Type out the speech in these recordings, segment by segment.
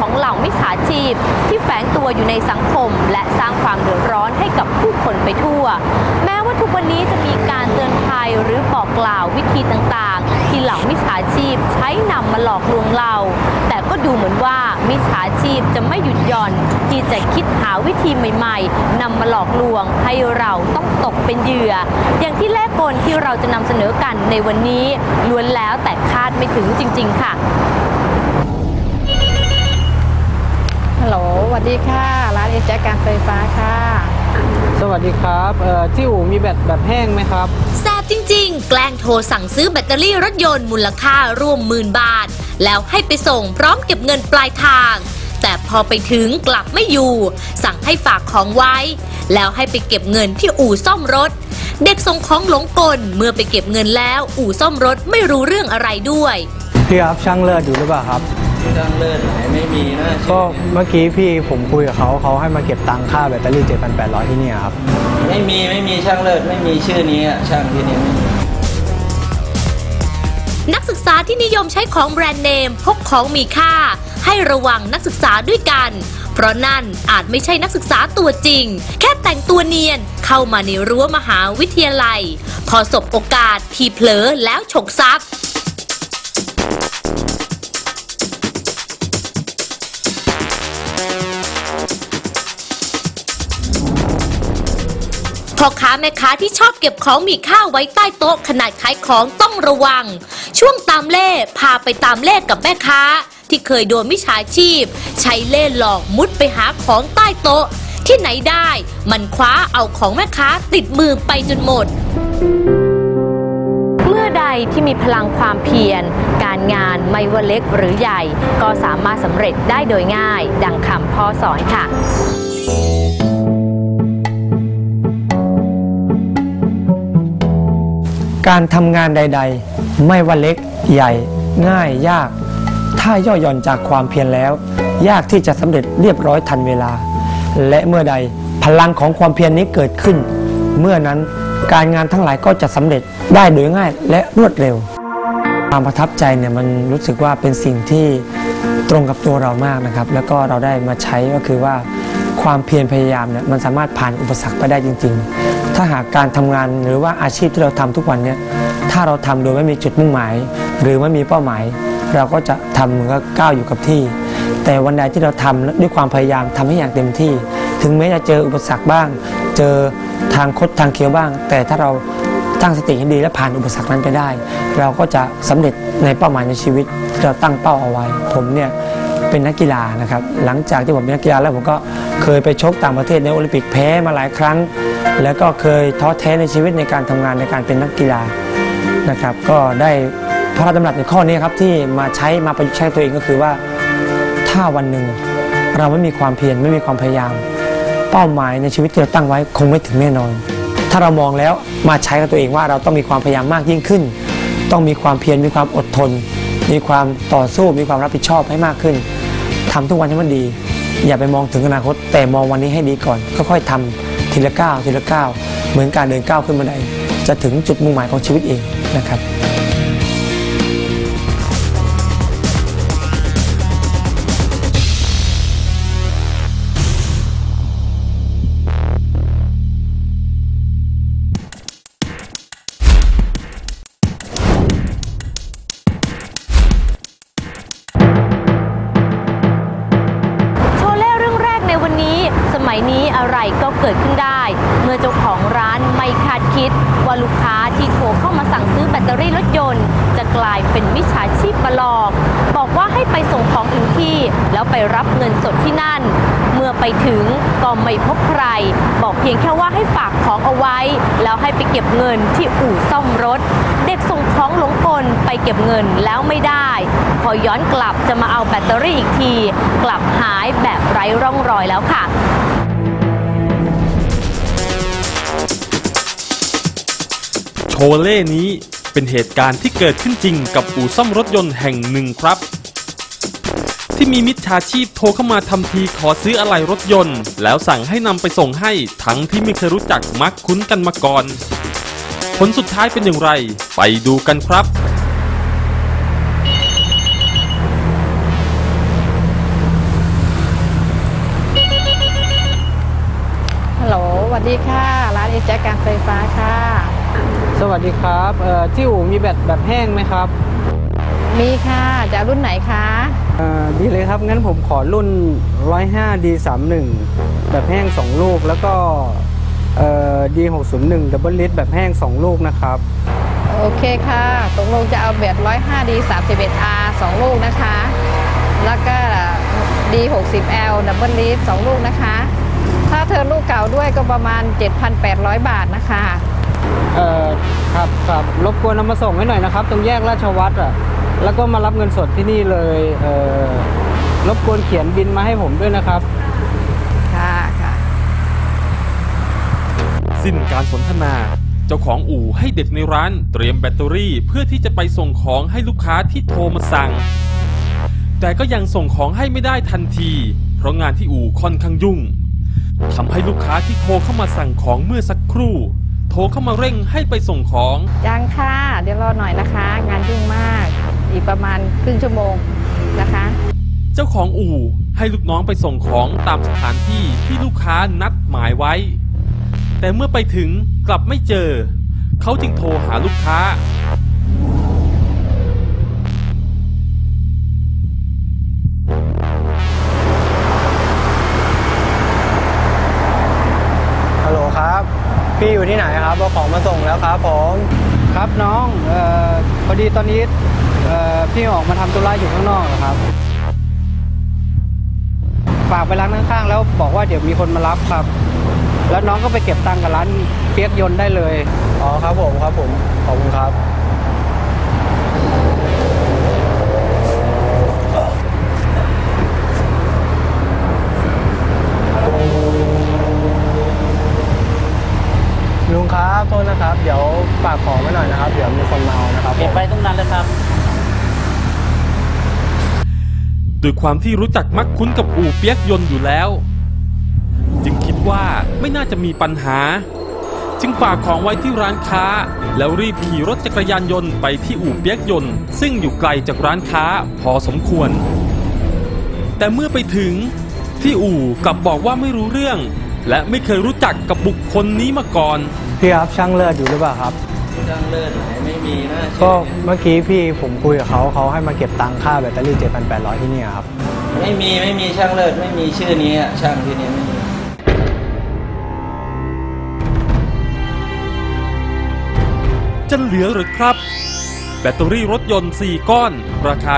ของเหล่ามิจฉาชีพ ที่แฝงตัวอยู่ในสังคม และสร้างความเดือดร้อนให้กับผู้คนไปทั่ว แม้ว่าทุกวันนี้จะมีการเตือนภัยหรือบอกกล่าววิธีต่างๆ ที่เหล่ามิจฉาชีพใช้นำมาหลอกลวงเรา แต่ก็ดูเหมือนว่ามิจฉาชีพจะไม่หยุดหย่อน ที่จะคิดหาวิธีใหม่ๆนำมาหลอกลวงให้เราต้องตกเป็นเหยื่อ อย่างที่แรกกลที่เราจะนำเสนอกันในวันนี้ล้วนแล้วแต่คาดไม่ถึงจริง ๆ ค่ะ ฮัล โหลสวัสดีค่ะ ร้านเอแจ็คการไฟฟ้าค่ะ สวัสดีครับเอ่อที่อู่มีแบตแบบแห้งไหมครับ แซบจริง ๆ แกล้งโทรสั่งซื้อแบตเตอรี่รถยนต์มูลค่ารวมหมื่นบาท แล้วให้ไปส่งพร้อมเก็บเงินปลายทาง แต่พอไปถึงกลับไม่อยู่ สั่งให้ฝากของไว้ แล้วให้ไปเก็บเงินที่อู่ซ่อมรถ เด็กส่งของหลงกลเมื่อไปเก็บเงินแล้ว อู่ซ่อมรถไม่รู้เรื่องอะไรด้วย พี่ครับช่างเลิศอยู่หรือเปล่าครับ ช่างเลิศไหนไม่ มีนะก็เมื่อกี้พี่ผมคุยกับเขาเขาให้มาเก็บตังค่าแบตเตอรี่ 7,800 ที่เนี่ยครับ ไม่มีไม่มีช่างเลิศไม่มีชื่อนี้อะช่างที่นี่ไม่มีนักศึกษาที่นิยมใช้ของแบรนด์เนมพกของมีค่า ให้ระวังนักศึกษาด้วยกัน เพราะนั่นอาจไม่ใช่นักศึกษาตัวจริง แค่แต่งตัวเนียนเข้ามาในรั้วมหาวิทยาลัย พอสบโอกาสทีเผลอแล้วฉกทรัพย์ พ่อค้าแม่ค้าที่ชอบเก็บของมีค่าไว้ใต้โต๊ะขนาดขายของต้องระวัง ช่วงตามเล่พาไปตามเลขกับแม่ค้า ที่เคยโดนมิจฉาชีพ ใช้เล่ห์หลอกมุดไปหาของใต้โต๊ะ ที่ไหนได้ มันคว้าเอาของแม่ค้าติดมือไปจนหมด เมื่อใดที่มีพลังความเพียร การงานไม่ว่าเล็กหรือใหญ่ ก็สามารถสำเร็จได้โดยง่าย ดังคำพ่อสอนค่ะ การทำงานใด ๆ ไม่ว่าเล็กใหญ่ ง่ายยาก ถ้าย่อหย่อนจากความเพียรแล้ว ยากที่จะสำเร็จเรียบร้อยทันเวลา และเมื่อใดพลังของความเพียรนี้เกิดขึ้น เมื่อนั้นการงานทั้งหลายก็จะสำเร็จได้โดยง่ายและรวดเร็ว ความประทับใจเนี่ยมันรู้สึกว่าเป็นสิ่งที่ตรงกับตัวเรามากนะครับ แล้วก็เราได้มาใช้ก็คือว่าความเพียรพยายามเนี่ยมันสามารถผ่านอุปสรรคไปได้จริงๆ ถ้าหากการทำงานหรือว่าอาชีพที่เราทำทุกวันเนี่ยถ้าเราทำโดยไม่มีจุดมุ่งหมาย หรือไม่มีเป้าหมาย เราก็จะทำเหมือนกับก้าวอยู่กับที่ แต่วันใดที่เราทำด้วยความพยายามทำให้อย่างเต็มที่ ถึงแม้จะเจออุปสรรคบ้าง เจอทางคดทางเคี้ยวบ้าง แต่ถ้าเราตั้งสติให้ดีและผ่านอุปสรรคนั้นไปได้ เราก็จะสำเร็จในเป้าหมายในชีวิตที่เราตั้งเป้าเอาไว้ ผมเนี่ย เป็นนักกีฬานะครับหลังจากที่ผมเป็นนักกีฬาแล้วผมก็เคยไปชกต่างประเทศในโอลิมปิกแพ้มาหลายครั้ง แล้วก็เคยท้อแท้ในชีวิตในการทำงานในการเป็นนักกีฬานะครับ ก็ได้พระราชดำรัสในข้อนี้ครับที่มาใช้มาประยุกต์ใช้ตัวเองก็คือว่า ถ้าวันหนึ่งเราไม่มีความเพียรไม่มีความพยายาม เป้าหมายในชีวิตที่เราตั้งไว้คงไม่ถึงแน่นอน ถ้าเรามองแล้วมาใช้กับตัวเองว่าเราต้องมีความพยายามมากยิ่งขึ้น ต้องมีความเพียรมีความอดทน มีความต่อสู้มีความรับผิดชอบให้มากขึ้น ทำทุกวันให้มันดี อย่าไปมองถึงอนาคต แต่มองวันนี้ให้ดีก่อน ค่อยๆทำทีละก้าวทีละก้าวเหมือนการเดินก้าวขึ้นบันไดจะถึงจุดมุ่งหมายของชีวิตเองนะครับ มัยนี้อะไรก็เกิดขึ้นได้ เมื่อเจ้าของร้านไม่คาดคิด ว่าลูกค้าที่โทรเข้ามาสั่งซื้อแบตเตอรี่รถยนต์ จะกลายเป็นมิจฉาชีพมาหลอก บอกว่าให้ไปส่งของถึงที่ แล้วไปรับเงินสดที่นั่น เมื่อไปถึงก็ไม่พบใคร บอกเพียงแค่ว่าให้ฝากของเอาไว้ แล้วให้ไปเก็บเงินที่อู่ซ่อมรถ เด็กส่งของหลงกลไปเก็บเงินแล้วไม่ได้ พอย้อนกลับจะมาเอาแบตเตอรี่อีกที กลับหายแบบไร้ร่องรอยแล้วค่ะ โฮเล่นี้เป็นเหตุการณ์ที่เกิดขึ้นจริงกับอู่ซ่อมรถยนต์แห่งหนึ่งครับ ที่มีมิจฉาชีพโทรเข้ามาทำทีขอซื้ออะไหล่รถยนต์ แล้วสั่งให้นำไปส่งให้ทั้งที่ไม่เคยรู้จักมักคุ้นกันมาก่อน ผลสุดท้ายเป็นอย่างไร ไปดูกันครับฮัลโหลสวัสดีค่ะ ร้านเอเจการไฟฟ้าค่ะ สวัสดีครับเอ่อที่อู่มีแบตแบบแห้งไหมครับมีค่ะจะเอารุ่นไหนคะเอ่อดีเลยครับงั้นผมขอรุ่น 105 D31 แบบแห้ง 2 ลูก แล้วก็เอ่อ D601 Double Lid แบบแห้ง 2 ลูกนะครับ โอเคค่ะตกลงจะเอาแบต105 D 31 R 2 ลูกนะคะ แล้วก็ D 60 L Double Lead 2ลูกนะคะ ถ้าเธอลูกเก่าด้วยก็ประมาณ 7,800 บาทนะคะ เอ่อครับครับรบกวนนำมาส่งให้หน่อยนะครับ ตรงแยกราชวัตรอะแล้วก็มารับเงินสดที่นี่เลยเอ่อรบกวนเขียนบินมาให้ผมด้วยนะครับ ค่ะค่ะ สิ้นการสนทนา เจ้าของอู่ให้เด็กในร้านเตรียมแบตเตอรี่เพื่อที่จะไปส่งของให้ลูกค้าที่โทรมาสั่ง แต่ก็ยังส่งของให้ไม่ได้ทันที เพราะงานที่อู่ค่อนข้างยุ่งทำให้ลูกค้าที่โทรเข้ามาสั่งของเมื่อสักครู่ โทรเข้ามาเร่งให้ไปส่งของ ยังค่ะ เดี๋ยวรอหน่อยนะคะ งานยุ่งมาก อีกประมาณครึ่งชั่วโมงนะคะ เจ้าของอู่ให้ลูกน้องไปส่งของตามสถานที่ที่ลูกค้านัดหมายไว้ แต่เมื่อไปถึงกลับไม่เจอ เขาจึงโทรหาลูกค้า ครับเอาของมาส่งแล้วครับผมครับน้องเอ่อพอดีตอนนี้เอ่อพี่ออกมาทำธุระอยู่ข้างนอกอะครับ ฝากไปร้านข้างๆ แล้วบอกว่าเดี๋ยวมีคนมารับครับ แล้วน้องก็ไปเก็บตังค์กับร้านเปียกยนต์ได้เลย อ๋อครับผมครับผมขอบคุณครับ ลุงครับโทษนะครับ เดี๋ยวฝากของไว้หน่อยนะครับ เดี๋ยวมีคนมาเอานะครับเก็บไปตรงนั้นเลยครับ ด้วยความที่รู้จักมักคุ้นกับอู่เปียกยนต์อยู่แล้ว จึงคิดว่าไม่น่าจะมีปัญหา จึงฝากของไว้ที่ร้านค้า แล้วรีบขี่รถจักรยานยนต์ไปที่อู่เปียกยนต์ ซึ่งอยู่ไกลจากร้านค้าพอสมควร แต่เมื่อไปถึงที่อู่กลับบอกว่าไม่รู้เรื่อง และไม่เคยรู้จักกับบุคคลนี้มาก่อน พี่ครับช่างเลิศอยู่หรือเปล่าครับ ช่างเลิศไหนไม่มีนะก็ชื่อเมื่อกี้พี่ผมคุยกับเขาเขาให้มาเก็บตังค่าแบตเตอรี่ 7,800 ที่เนี่ยครับ ไม่มีไม่มีช่างเลิศไม่มีชื่อนี้อะช่างที่นี้ไม่มีจะเหลือหรือครับ แบตเตอรี่รถยนต์ 4 ก้อน ราคา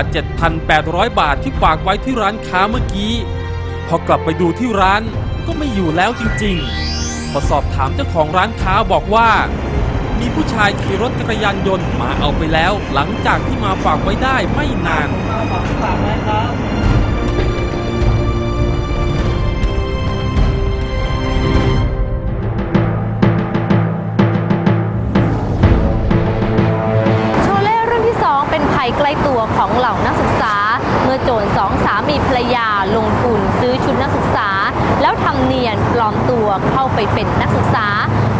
7,800 บาทที่ฝากไว้ที่ร้านค้าเมื่อกี้ พอกลับไปดูที่ร้าน ก็ไม่อยู่แล้วจริงๆ พอสอบถามเจ้าของร้านค้าบอกว่า มีผู้ชายขี่รถจักรยานยนต์มาเอาไปแล้ว หลังจากที่มาฝากไว้ได้ไม่นานโชเล่เรื่องที่ 2 เป็นภัยใกล้ตัวของเหล่านักศึกษา เมื่อโจรสองสามีภรรยาลงทุนซื้อชุดนักศึกษา ทำเนียนปลอมตัวเข้าไปเป็นนักศึกษา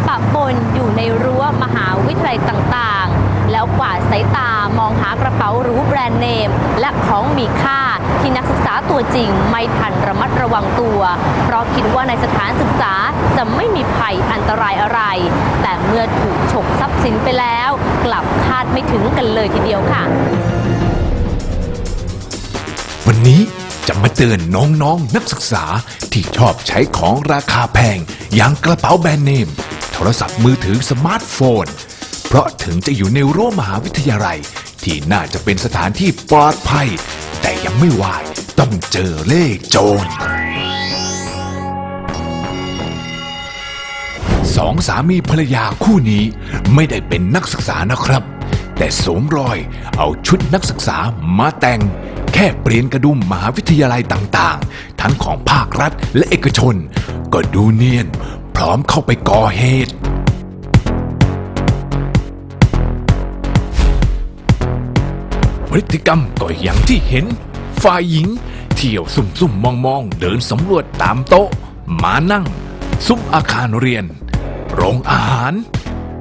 ปะปนอยู่ในรั้วมหาวิทยาลัยต่างๆ แล้วกวาดสายตามองหากระเป๋าหรูแบรนด์เนม และของมีค่าที่นักศึกษาตัวจริงไม่ทันระมัดระวังตัว เพราะคิดว่าในสถานศึกษาจะไม่มีภัยอันตรายอะไร แต่เมื่อถูกฉกทรัพย์สินไปแล้ว กลับคาดไม่ถึงกันเลยทีเดียวค่ะ วันนี้ จะมาเตือนน้องๆนนักศึกษาที่ชอบใช้ของราคาแพง อย่างกระเป๋าแบรนด์เนม โทรศัพท์มือถือสมาร์ทโฟน เพราะถึงจะอยู่ในรั้วมหาวิทยาลัย ที่น่าจะเป็นสถานที่ปลอดภัย แต่ยังไม่วายต้องเจอเล่โจรสองสามีภรรยาคู่นี้ไม่ได้เป็นนักศึกษานะครับ แต่สวมรอยเอาชุดนักศึกษามาแต่ง แค่เปลี่ยนกระดุมมหาวิทยาลัยต่างๆ ทั้งของภาครัฐและเอกชน ก็ดูเนียน พร้อมเข้าไปก่อเหตุพฤติกรรมก็อย่างที่เห็น ฝ่ายหญิง เที่ยวซุ่มซุ่มองๆ เดินสำรวจตามโต๊ะ มานั่ง ซุ้มอาคารเรียน โรงอาหาร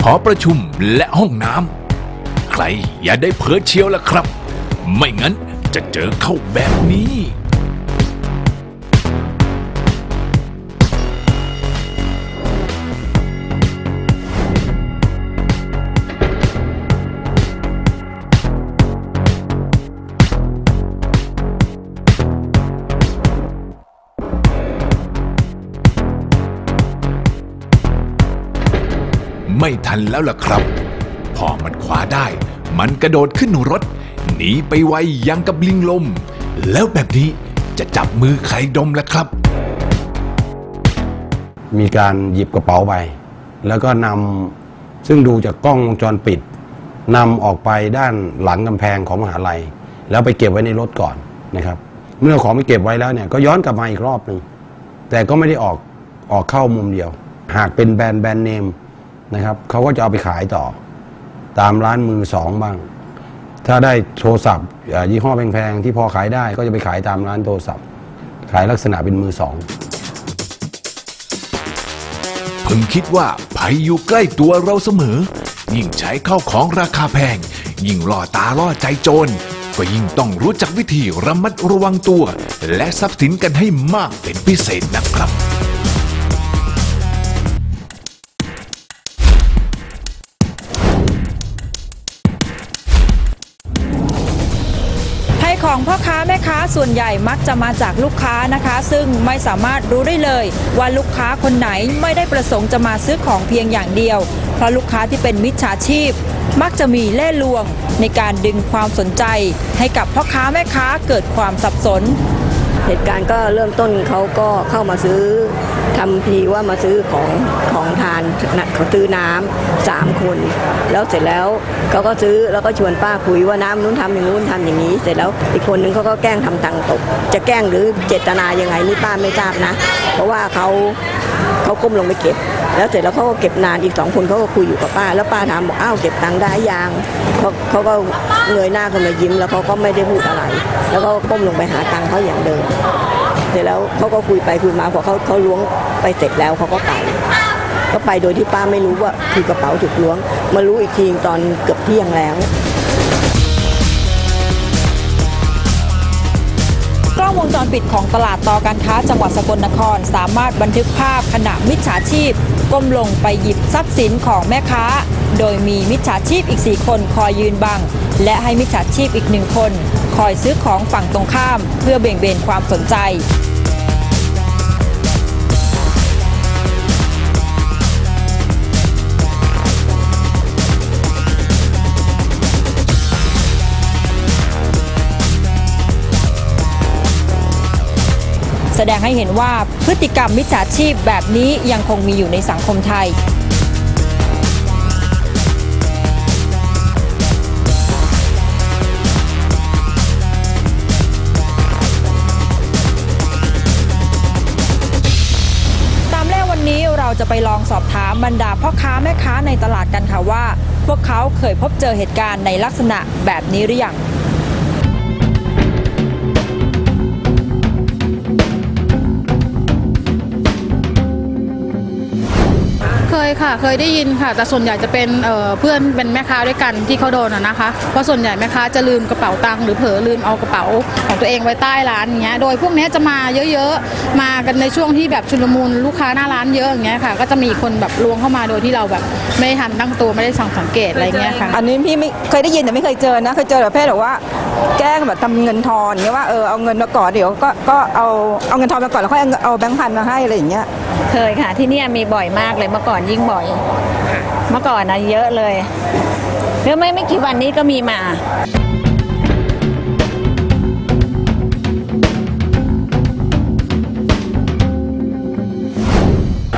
หอประชุมและห้องน้ำ ใครอย่าได้เผลอเชียวล่ะครับ ไม่งั้น จะเจอเข้าแบบนี้ไม่ทันแล้วล่ะครับ พอมันคว้าได้ มันกระโดดขึ้นรถ หนีไปไวยังกับลิงลม แล้วแบบนี้จะจับมือใครดมล่ะครับ มีการหยิบกระเป๋าไป แล้วก็นำซึ่งดูจากกล้องวงจรปิดนำออกไปด้านหลังกำแพงของมหาลัย แล้วไปเก็บไว้ในรถก่อนนะครับ เมื่อของไปเก็บไว้แล้วเนี่ยก็ย้อนกลับมาอีกรอบหนึ่งแต่ก็ไม่ได้ออกออกเข้ามุมเดียว หากเป็นแบรนด์แบรนด์เนมนะครับเขาก็จะเอาไปขายต่อ ตามร้านมือสองบ้าง ถ้าได้โทรศัพท์ยี่ห้อแพงๆที่พอขายได้ก็จะไปขายตามร้านโทรศัพท์ ขายลักษณะเป็นมือสองเพิ่งคิดว่าภัยอยู่ใกล้ตัวเราเสมอ ยิ่งใช้เข้าของราคาแพง ยิ่งล่อตาล่อใจโจรก็ยิ่งต้องรู้จักวิธีระมัดระวังตัว และทรัพย์สินกันให้มากเป็นพิเศษนะครับ ของพ่อค้าแม่ค้าส่วนใหญ่มักจะมาจากลูกค้านะคะ ซึ่งไม่สามารถรู้ได้เลย ว่าลูกค้าคนไหนไม่ได้ประสงค์จะมาซื้อของเพียงอย่างเดียว เพราะลูกค้าที่เป็นมิจฉาชีพ มักจะมีเล่ห์ลวง ในการดึงความสนใจ ให้กับพ่อค้าแม่ค้าเกิดความสับสน เหตุการณ์ก็เริ่มต้นเขาก็เข้ามาซื้อทำทีว่ามาซื้อของของทานนะเขาซื้อน้ำสามคน แล้วเสร็จแล้วเขาก็ซื้อแล้วก็ชวนป้าคุยว่าน้ำนู้นทำอย่างนู้นทำอย่างนี้ เสร็จแล้วอีกคนนึงเขาก็แกล้งทำตังค์ตก จะแกล้งหรือเจตนายังไงนี่ป้าไม่ทราบนะ เพราะว่าเขาเขาก้มลงไปเก็บ แล้วเสร็จแล้วเขาก็เก็บนานอีกสองคนเขาก็คุยอยู่กับป้า แล้วป้าถามบอกอ้าวเก็บตังค์ได้ยังเขาเขาก็ เงยหน้าขึ้นมายิ้มแล้วเขาก็ไม่ได้พูดอะไร แล้วก็ก้มลงไปหาตังค์เขาอย่างเดิมเสร็จแล้วเขาก็คุยไปคุยมาพอเขาเขาล้วงไปเสร็จแล้วเขาก็ไปก็ไปโดยที่ป้าไม่รู้ว่าคือกระเป๋าถูกล้วง มารู้อีกทีตอนเกือบเที่ยงแล้วกล้องวงจรปิดของตลาดต่อการค้าจังหวัดสกลนคร สามารถบันทึกภาพขณะมิจฉาชีพ ก้มลงไปหยิบทรัพย์สินของแม่ค้า โดยมีมิจฉาชีพอีก 4 คนคอยยืนบัง และให้มิจฉาชีพอีกหนึ่งคน คอยซื้อของฝั่งตรงข้าม เพื่อเบี่ยงเบนความสนใจ แสดงให้เห็นว่าพฤติกรรมมิจฉาชีพแบบนี้ยังคงมีอยู่ในสังคมไทยตามแรกวันนี้เราจะไปลองสอบถามบรรดาพ่อค้าแม่ค้าในตลาดกันค่ะว่า พวกเขาเคยพบเจอเหตุการณ์ในลักษณะแบบนี้หรือยัง ยค่ะ เคยได้ยินค่ะ แต่ส่วนใหญ่จะเป็นเเพื่อนเป็นแม่ค้าด้วยกันที่เขาโดนอะนะคะ เพราะส่วนใหญ่แม่ค้าจะลืมกระเป๋าตังค์หรือเผลอลืมเอากระเป๋าของตัวเองไว้ใต้ร้านอย่างเงี้ย โดยพวกนี้จะมาเยอะๆ มากันในช่วงที่แบบชุลมุนลูกค้าหน้าร้านเยอะอย่างเงี้ยค่ะ ก็จะมีคนแบบลวงเข้ามาโดยที่เราแบบไม่ได้ทันตั้งตัวไม่ได้สังสังเกตอะไรเงี้ยค่ะ อันนี้พี่ไม่เคยได้ยินแต่ไม่เคยเจอนะ เคยเจอแบบประเภทแบบว่าแกล้งแบบทำเงินทอนเงี้ยว่าเออเอาเงินมาก่อนเดี๋ยวก็ก็เอาเอาเงินทอนมาก่อนแล้วค่อยเอาเอาแบงค์พันมาให้อะไรอย่างเงี้ยเคยค่ะ ที่เนี่ยมีบ่อยมากเลยเมื่อก่อนยิ่งบ่อย เมื่อก่อนนะเยอะเลยเมื่อไม่ไม่กี่วันนี้ก็มีมา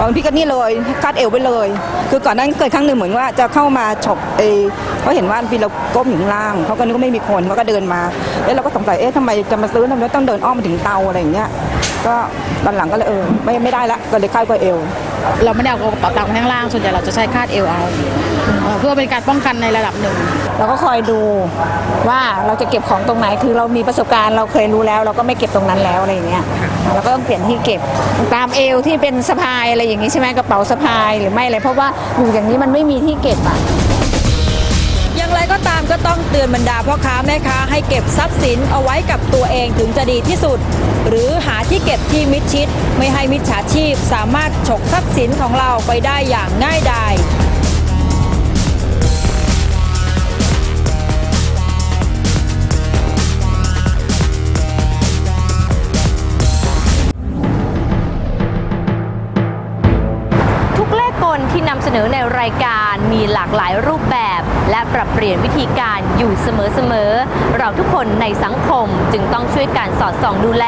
ตอนพี่ก็นี่เลยคาดเอวไปเลย คือก่อนนั้นเกิดครั้งหนึ่งเหมือนว่าจะเข้ามาฉกเอเขาเห็นว่าพี่เราก้มอยู่ข้างล่างเขาก็นึกว่าไม่มีคนเขาก็เดินมา แล้วเราก็สงสัยเอ๊ะทำไมจะมาซื้อทำไมต้องเดินอ้อมมาถึงเตาอะไรอย่างเงี้ยก็ตอนหลังก็เลยเออไม่ไม่ได้ละก็เลยคาดก็เอว เราไม่ได้เอากระเป๋าตังค์ข้างล่างส่วนใหญ่เราจะใช้คาดเอวเอา เพื่อเป็นการป้องกันในระดับหนึ่ง เราก็คอยดูว่าเราจะเก็บของตรงไหนคือเรามีประสบการณ์เราเคยรู้แล้ว เราก็ไม่เก็บตรงนั้นแล้วอะไรอย่างเงี้ยเราก็ต้องเปลี่ยนที่เก็บตามเอวที่เป็นสะพายอะไรอย่างงี้ใช่ไหมกระเป๋าสะพายหรือไม่อะไรเพราะว่าอยู่อย่างนี้มันไม่มีที่เก็บอะอย่างไรก็ตามก็ต้องเตือนบรรดาพ่อค้าแม่ค้าให้เก็บทรัพย์สินเอาไว้กับตัวเองถึงจะดีที่สุด หรือหาที่เก็บที่มิดชิด ไม่ให้มิจฉาชีพสามารถฉกทรัพย์สินของเราไปได้อย่างง่ายดาย นอในรายการมีหลากหลายรูปแบบ และปรับเปลี่ยนวิธีการอยู่เสมอๆ เราทุกคนในสังคมจึงต้องช่วยกันสอดส่องดูแล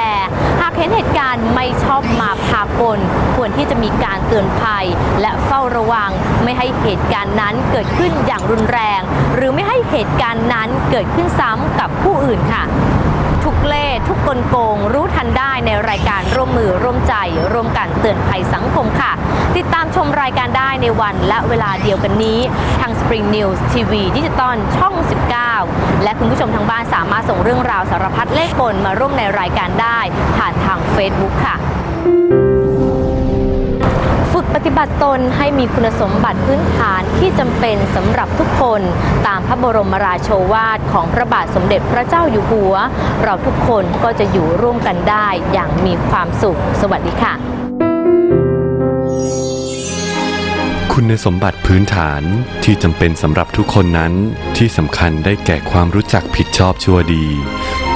หากเห็นเหตุการณ์ไม่ชอบมาพากลควรที่จะมีการเตือนภัย และเฝ้าระวัง ไม่ให้เหตุการณ์นั้นเกิดขึ้นอย่างรุนแรง หรือไม่ให้เหตุการณ์นั้นเกิดขึ้นซ้ำกับผู้อื่นค่ะ เล่ทุกกลโกง รู้ทันได้ในรายการร่วมมือร่วมใจ ร่วมกันเตือนภัยสังคมค่ะ ติดตามชมรายการได้ในวันและเวลาเดียวกันนี้ ทาง Spring News TV ดิจิตอลช่อง 19 และคุณผู้ชมทางบ้านสามารถส่งเรื่องราวสารพัดเลขกลมาร่วมในรายการได้ ผ่านทาง Facebook ค่ะ ฏิบัติตนให้มีคุณสมบัติพื้นฐานที่จำเป็นสำหรับทุกคนตามพระบรมราโชวาทของพระบาทสมเด็จพระเจ้าอยู่หัว เราทุกคนก็จะอยู่ร่วมกันได้อย่างมีความสุข สวัสดีค่ะ คุณสมบัติพื้นฐานที่จำเป็นสำหรับทุกคนนั้นที่สำคัญได้แก่ความรู้จักผิดชอบชั่วดี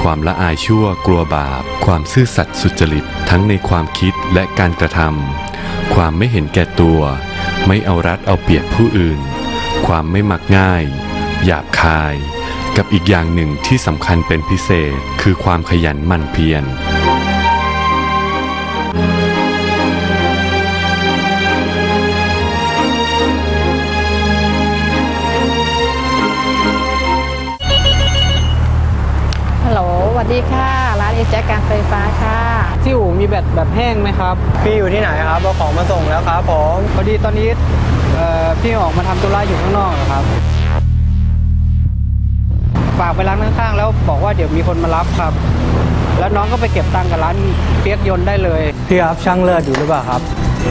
ความละอายชั่วกลัวบาป ความซื่อสัตย์สุจริตทั้งในความคิดและการกระทำ ความไม่เห็นแก่ตัว ไม่เอารัดเอาเปรียบผู้อื่น ความไม่มักง่าย หยาบคาย กับอีกอย่างหนึ่งที่สำคัญเป็นพิเศษคือความขยันหมั่นเพียรสวัสดีค่ะ นเอแจ็คการไฟฟ้าค่ะที่อู่มีแบตแบบแห้งไหมครับ พี่อยู่ที่ไหนครับเอาของมาส่งแล้วครับผมพอดีตอนนี้เอ่อพี่ออกมาทำธุระอยู่ข้างนอกอะครับฝากไปร้านข้างๆแล้วบอกว่าเดี๋ยวมีคนมารับครับ แล้วน้องก็ไปเก็บตังค์กับร้านเปียกยนต์ได้เลยพี่ครับช่างเลิศอยู่หรือเปล่าครับ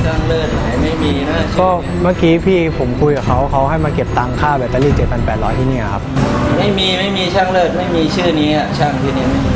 ช่างเลิศไหนไม่มีนะชื่ก็อเมื่อกี้พี่ผมคุยกับเขาเขาให้มาเก็บตังค่าแบตเตอรี่ 7,800 ที่เนี่ยครับไม่มีไม่มีช่างเลิศไม่มีชื่อนี้อะช่างที่นี่ไม่มี